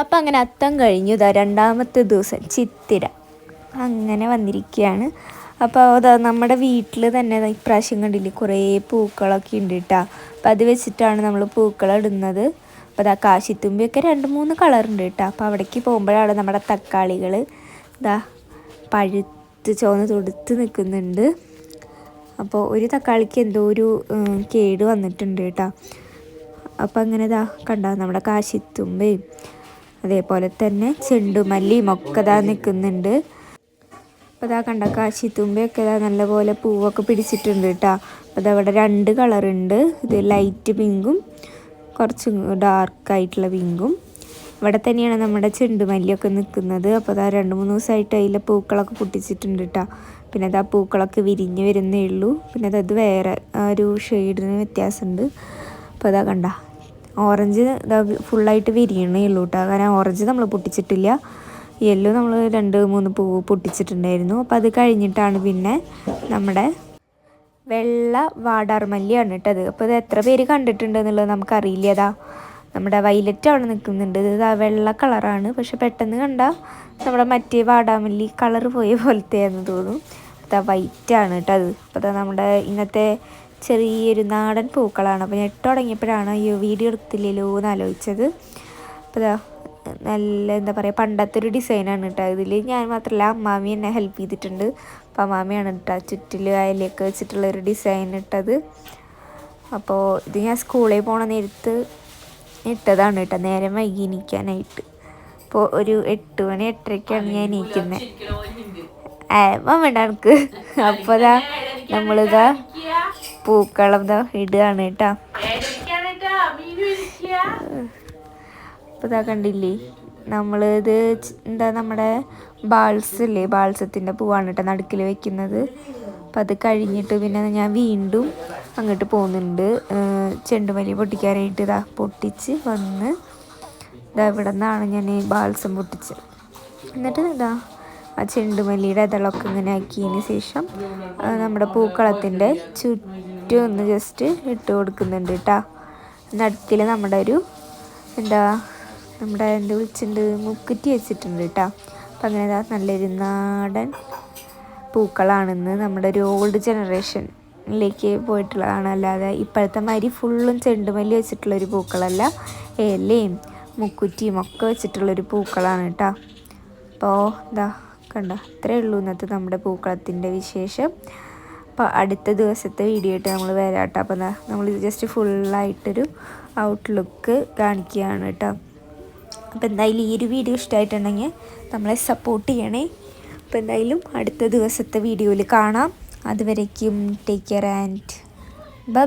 അപ്പം അങ്ങനെ അത്തം കഴിഞ്ഞു. ഇതാ രണ്ടാമത്തെ ദിവസം ചിത്തിര. അങ്ങനെ വന്നിരിക്കുകയാണ്. അപ്പോൾ അതാ നമ്മുടെ വീട്ടിൽ തന്നെ ഇപ്രാവശ്യം കണ്ടില്ലേ കുറേ പൂക്കളൊക്കെ ഉണ്ട് കേട്ടോ അപ്പം അത് വെച്ചിട്ടാണ് നമ്മൾ പൂക്കളിടുന്നത് അപ്പോൾ അതാ കാശിത്തുമ്പിയൊക്കെ രണ്ട് മൂന്ന് കളറുണ്ട് കേട്ടോ അപ്പോൾ അവിടേക്ക് പോകുമ്പോഴാണ് നമ്മുടെ തക്കാളികൾ ഇതാ പഴുത്ത് ചുവന്ന് തൊടുത്ത് നിൽക്കുന്നുണ്ട്. അപ്പോൾ ഒരു തക്കാളിക്ക് എന്തോ ഒരു കേട് വന്നിട്ടുണ്ട് കേട്ടോ അപ്പം അങ്ങനെ ഇതാ കണ്ടോ നമ്മുടെ കാശിത്തുമ്പയും അതേപോലെ തന്നെ ചെണ്ടുമല്ലിയും ഒക്കെ ഇതാ നിൽക്കുന്നുണ്ട് അപ്പോൾ ഇതാ കണ്ട കാശിത്തുമ്പയൊക്കെ ഇതാ നല്ലപോലെ പൂവൊക്കെ പിടിച്ചിട്ടുണ്ട് കേട്ടോ അപ്പോൾ ഇതവിടെ രണ്ട് കളറുണ്ട്. ഇത് ലൈറ്റ് പിങ്കും കുറച്ച് ഡാർക്കായിട്ടുള്ള പിങ്കും. ഇവിടെ തന്നെയാണ് നമ്മുടെ ചെണ്ടുമല്ലിയൊക്കെ നിൽക്കുന്നത് അപ്പോൾ ഇതാ രണ്ട് മൂന്ന് ദിവസമായിട്ട് അതിലെ പൂക്കളൊക്കെ പൊട്ടിച്ചിട്ടുണ്ട് കേട്ടോ പിന്നെ അതാ പൂക്കളൊക്കെ വിരിഞ്ഞ് വരുന്നേ ഉള്ളൂ. പിന്നെ അതത് വേറെ ഒരു ഷെയ്ഡിന് വ്യത്യാസമുണ്ട്. അപ്പോൾ ഇതാ കണ്ട. ഓറഞ്ച് ഫുള്ളായിട്ട് വിരിയണേ ഉള്ളൂ കേട്ടോ കാരണം ഓറഞ്ച് നമ്മൾ പൊട്ടിച്ചിട്ടില്ല. യെല്ലോ നമ്മൾ രണ്ട് മൂന്ന് പൂവ് പൊട്ടിച്ചിട്ടുണ്ടായിരുന്നു. അപ്പോൾ അത് കഴിഞ്ഞിട്ടാണ് പിന്നെ നമ്മുടെ വെള്ള വാടാർമല്ലിയാണ് കേട്ടത് അപ്പോൾ ഇത് എത്ര പേര് കണ്ടിട്ടുണ്ട് എന്നുള്ളത് നമുക്കറിയില്ല. അതാ നമ്മുടെ വൈലറ്റ് അവിടെ നിൽക്കുന്നുണ്ട്. ഇത് വെള്ള കളറാണ്. പക്ഷെ പെട്ടെന്ന് കണ്ടാൽ നമ്മുടെ മറ്റേ വാടാമല്ലി കളർ പോയ പോലത്തെയാണെന്ന് തോന്നും അതാ വൈറ്റാണ് കേട്ടോ അത്. അപ്പോൾ നമ്മുടെ ഇന്നത്തെ ചെറിയൊരു നാടൻ പൂക്കളാണ്. അപ്പോൾ ഞാൻ ഇട്ട് തുടങ്ങിയപ്പോഴാണ് ഈ വീഡിയോ എടുത്തില്ലല്ലോ എന്ന് ആലോചിച്ചത്. അപ്പോൾ ഇതാ നല്ല എന്താ പറയുക പണ്ടത്തെ ഒരു ഡിസൈനാണ് കേട്ടോ ഇതിൽ ഞാൻ മാത്രമല്ല അമ്മാമി എന്നെ ഹെൽപ്പ് ചെയ്തിട്ടുണ്ട്. അപ്പോൾ അമ്മാമിയാണ് കേട്ടോ ചുറ്റിൽ അയലൊക്കെ വെച്ചിട്ടുള്ള ഒരു ഡിസൈൻ ഇട്ടത്. അപ്പോൾ ഇത് ഞാൻ സ്കൂളിൽ പോണ നേരത്ത് ഇട്ടതാണ് കേട്ടോ. നേരം വൈകി എണീക്കാനായിട്ട് അപ്പോൾ ഒരു എട്ട് മണി എട്ടരയ്ക്കാണ് ഞാൻ എണീക്കുന്നത് വേണ്ട എനിക്ക് അപ്പോൾ ഇതാ നമ്മളിതാ പൂക്കളം ഇതാ ഇടുകയാണ് കേട്ടോ. അപ്പോൾ ഇതാ കണ്ടില്ലേ നമ്മളിത് ച്- എന്താ നമ്മുടെ ബാൾസ് ഇല്ലേ ബാൾസത്തിന്റെ പൂവാണ് കേട്ടോ നടുക്കിൽ വെക്കുന്നത്. അപ്പം അത് കഴിഞ്ഞിട്ട് പിന്നെ ഞാൻ വീണ്ടും അങ്ങോട്ട് പോകുന്നുണ്ട്. ചെണ്ടുമല്ലി പൊട്ടിക്കാനായിട്ട് ഇതാ പൊട്ടിച്ച് വന്ന് ഇതാ ഇവിടെ നിന്നാണ് ഞാൻ ഈ ബാൾസം പൊട്ടിച്ച് എന്നിട്ട് ഇതാ ആ ചെണ്ടുമല്ലിയുടെ ഇതളൊക്കെ ഇങ്ങനെ ആക്കിയതിന് ശേഷം നമ്മുടെ പൂക്കളത്തിന്റെ ചുറ്റും ഒന്ന് ജസ്റ്റ് ഇട്ട് കൊടുക്കുന്നുണ്ട് കേട്ടോ നടുക്കിൽ നമ്മുടെ ഒരു എന്താ നമ്മുടെ എന്ത് വിളിച്ചിട്ടുണ്ട് മുക്കുറ്റി വെച്ചിട്ടുണ്ട് കേട്ടോ അപ്പം അങ്ങനെ നല്ലൊരു നാടൻ പൂക്കളാണെന്ന് നമ്മുടെ ഒരു ഓൾഡ് ജനറേഷനിലേക്ക് പോയിട്ടുള്ളതാണ്. അല്ലാതെ ഇപ്പോഴത്തെ മാതിരി ഫുള്ളും ചെണ്ടുമല്ലി വെച്ചിട്ടുള്ളൊരു പൂക്കളല്ല. ഏലയും മുക്കുറ്റിയും ഒക്കെ വെച്ചിട്ടുള്ളൊരു പൂക്കളാണ് കേട്ടോ അപ്പോൾ ഇതാ കണ്ടോ അത്രേ ഉള്ളൂ ഇന്നത്തെ നമ്മുടെ പൂക്കളത്തിന്റെ വിശേഷം. അപ്പോൾ അടുത്ത ദിവസത്തെ വീഡിയോ ആയിട്ട് നമ്മൾ വരാം കേട്ടോ അപ്പോൾ നമ്മൾ ഇത് ജസ്റ്റ് ഫുള്ളായിട്ടൊരു ഔട്ട്ലുക്ക് കാണിക്കുകയാണ് കേട്ടോ അപ്പോൾ എന്തായാലും ഈ ഒരു വീഡിയോ ഇഷ്ടമായിട്ടുണ്ടെങ്കിൽ നമ്മളെ സപ്പോർട്ട് ചെയ്യണേ. അപ്പോൾ എന്തായാലും അടുത്ത ദിവസത്തെ വീഡിയോയിൽ കാണാം. അതുവരേക്കും ടേക്ക് കെയർ ആൻഡ് ബൈ